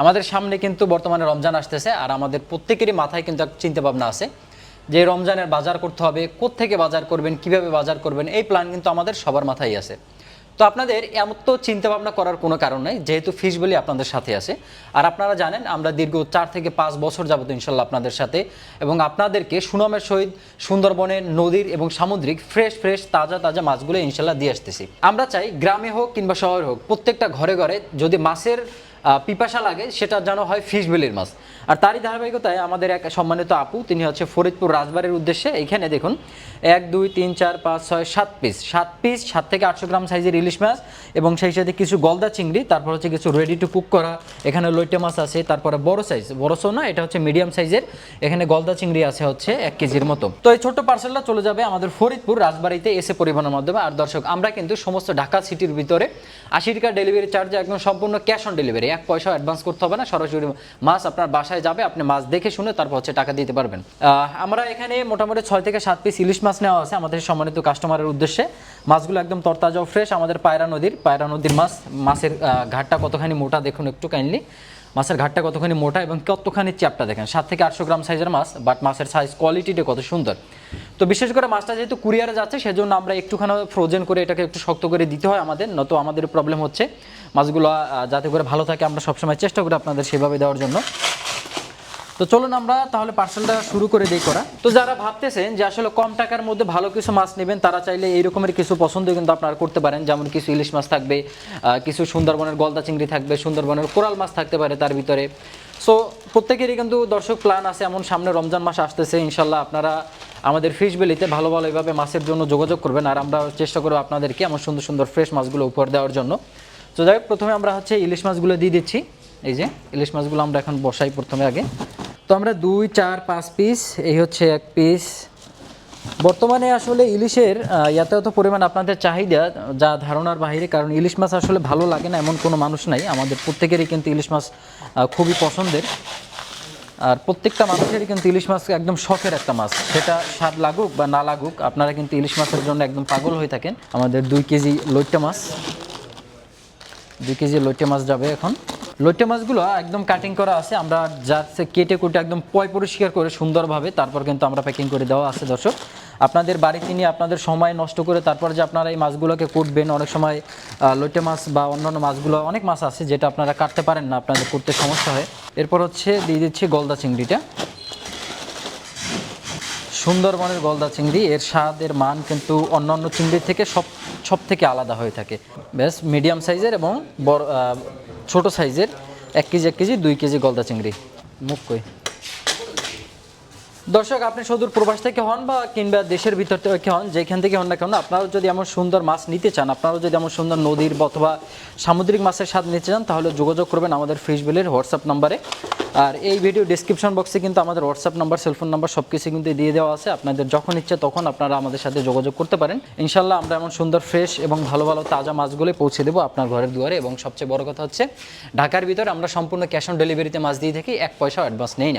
আমাদের সামনে কিন্তু বর্তমানে রমজান আসতেছে আর আমাদের প্রত্যেকেরই মাথায় কিন্তু এক চিন্তা ভাবনা আছে যে রমজানের বাজার করতে হবে, কোত্থেকে বাজার করবেন, কীভাবে বাজার করবেন, এই প্ল্যান কিন্তু আমাদের সবার মাথায় আছে। তো আপনাদের এমন তো চিন্তা করার কোনো কারণ নাই, যেহেতু ফিশ বলি আপনাদের সাথে আছে। আর আপনারা জানেন, আমরা দীর্ঘ চার থেকে পাঁচ বছর যাবত ইনশাল্লাহ আপনাদের সাথে এবং আপনাদেরকে সুনামের সহিত সুন্দরবনের নদীর এবং সামুদ্রিক ফ্রেশ ফ্রেশ তাজা তাজা মাছগুলো ইনশাল্লাহ দিয়ে আসতেছি। আমরা চাই গ্রামে হোক কিংবা শহরে হোক, প্রত্যেকটা ঘরে ঘরে যদি মাছের পিপাসা লাগে, সেটা যেন হয় ফিশ বিলির মাছ। আর তারই ধারাবাহিকতায় আমাদের এক সম্মানিত আপু, তিনি হচ্ছে ফরিদপুর রাজবাড়ির উদ্দেশ্যে এখানে দেখুন, এক, দুই, তিন, চার, পাঁচ, ছয়, সাত পিস সাত পিস সাত থেকে আটশো গ্রাম সাইজের ইলিশ মাছ এবং সেই সাথে কিছু গলদা চিংড়ি, তারপর হচ্ছে কিছু রেডি টু কুক করা, এখানে লইটে মাছ আছে, তারপরে বড় সাইজ বড় সো না, এটা হচ্ছে মিডিয়াম সাইজের এখানে গলদা চিংড়ি আছে হচ্ছে এক কেজির মতো। তো এই ছোট্ট পার্সেলটা চলে যাবে আমাদের ফরিদপুর রাজবাড়িতে এসে পরিবহনের মাধ্যমে। আর দর্শক, আমরা কিন্তু সমস্ত ঢাকা সিটির ভিতরে আশি ডেলিভারি চার্জ একদম সম্পূর্ণ ক্যাশ অন ডেলিভারি এক পয়সাও অ্যাডভান্স করতে হবে না, সরাসরি মাছ আপনার বাসায় যাবে, আপনি মাছ দেখে শুনে তারপর হচ্ছে টাকা দিতে পারবেন। আমরা এখানে মোটামুটি ছয় থেকে সাত পিস ইলিশ মাছ নেওয়া আছে আমাদের সম্মানিত কাস্টমারের উদ্দেশ্যে। মাছগুলো একদম তরতাজা ফ্রেশ আমাদের পায়রা নদীর পায়রা নদীর মাছ, মাছের ঘাটটা কতখানি মোটা দেখুন একটু কাইন্ডলি মাছের ঘাটটা কতখানি মোটা এবং কতখানি চ্যাপটা দেখেন, সাত থেকে আটশো গ্রাম সাইজের মাছ বাট মাছের সাইজ কোয়ালিটিটা কত সুন্দর। তো বিশেষ করে মাছটা যেহেতু কুরিয়ারে যাচ্ছে, সেজন্য আমরা একটুখানি ফ্রোজেন করে এটাকে একটু শক্ত করে দিতে হয় আমাদের নতো আমাদের প্রবলেম হচ্ছে। মাছগুলো যাতে করে ভালো থাকে, আমরা সবসময় চেষ্টা করি আপনাদের সেভাবে দেওয়ার জন্য। তো চলুন আমরা তাহলে পার্সেলটা শুরু করে দিই করা। তো যারা ভাবতেছেন যে আসলে কম টাকার মধ্যে ভালো কিছু মাছ নেবেন, তারা চাইলে এই রকমের কিছু পছন্দ কিন্তু আপনারা করতে পারেন। যেমন কিছু ইলিশ মাছ থাকবে কিছু সুন্দরবনের গলদা চিংড়ি থাকবে, সুন্দরবনের কোরাল মাছ থাকতে পারে তার ভিতরে। সো প্রত্যেকেরই কিন্তু দর্শক প্ল্যান আছে, এমন সামনে রমজান মাস আসতেছে ইনশাল্লাহ আপনারা আমাদের ফিশ বেলিতে ভালো ভালো এভাবে মাছের জন্য যোগাযোগ করবেন, আর আমরা চেষ্টা করব আপনাদেরকে এমন সুন্দর সুন্দর ফ্রেশ মাছগুলো উপহার দেওয়ার জন্য। তো যাই প্রথমে আমরা হচ্ছে ইলিশ মাছগুলো দিয়ে দিচ্ছি। এই যে, ইলিশ মাছগুলো আমরা এখন বসাই প্রথমে আগে। তো আমরা দুই, চার, পাঁচ পিস এই হচ্ছে এক পিস বর্তমানে আসলে ইলিশের এত পরিমাণ আপনাদের চাহিদা, যা ধারণার বাইরে কারণ ইলিশ মাছ আসলে ভালো লাগে না, এমন কোনো মানুষ নাই। আমাদের প্রত্যেকেরই কিন্তু ইলিশ মাছ খুবই পছন্দের। আর প্রত্যেকটা মানুষেরই কিন্তু ইলিশ মাছ একদম শখের একটা মাছ। সেটা স্বাদ লাগুক বা না লাগুক, আপনারা কিন্তু ইলিশ মাছের জন্য একদম পাগল হয়ে থাকেন। আমাদের দুই কেজি লইট্টা মাছ। দুই কেজি লইটে মাছ যাবে এখন। লইটে মাছগুলো একদম কাটিং করা আছে। আমরা যাচ্ছে কেটে কুটে একদম পয় পরিষ্কার করে সুন্দরভাবে তারপর কিন্তু আমরা প্যাকিং করে দেওয়া আছে, দর্শক। আপনাদের বাড়িতে নিয়ে আপনাদের সময় নষ্ট করে তারপর যে আপনারা এই মাছগুলোকে কুটবেন, অনেক সময় লোটে মাছ বা অন্যান্য মাছগুলো অনেক মাছ আছে যেটা আপনারা কাটতে পারেন না, আপনাদের করতে সমস্যা হয়। এরপর হচ্ছে দিয়ে দিচ্ছি গলদা চিংড়িটা। সুন্দরবনের গলদা চিংড়ি, এর স্বাদের মান কিন্তু অন্যান্য চিংড়ির থেকে সব সব থেকে আলাদা হয়ে থাকে। বেশ মিডিয়াম সাইজের এবং বড় ছোটো ছোট সাইজের এক কেজি এক কেজি, দুই কেজি গলদা চিংড়ি। মুখ কই? দর্শক, আপনি সুদূর প্রবাস থেকে হন বা কিংবা দেশের ভিতর থেকে হন, যেখান থেকে হন না কেন, আপনারাও যদি এমন সুন্দর মাছ নিতে চান, আপনারাও যদি এমন সুন্দর নদীর অথবা সামুদ্রিক মাছের স্বাদ নিতে চান, তাহলে যোগাযোগ করবেন আমাদের ফিশ বিলের হোয়াটসঅ্যাপ নাম্বারে। আর এই ভিডিও ডিসক্রিপশন বক্সে কিন্তু আমাদের হোয়াটসঅ্যাপ নাম্বার সেলফোন নাম্বার সব কিছু কিন্তু দিয়ে দেওয়া আছে। আপনাদের যখন ইচ্ছে তখন আপনারা আমাদের সাথে যোগাযোগ করতে পারেন। ইনশাল্লাহ আমরা এমন সুন্দর ফ্রেশ এবং ভালো ভালো, তাজা মাছগুলো পৌঁছে দেবো আপনার ঘরের দুয়ারে। এবং সবচেয়ে বড় কথা হচ্ছে, ঢাকার ভিতরে আমরা সম্পূর্ণ ক্যাশ অন ডেলিভারিতে মাছ দিয়ে থাকি, এক পয়সাও অ্যাডভান্স নেই না।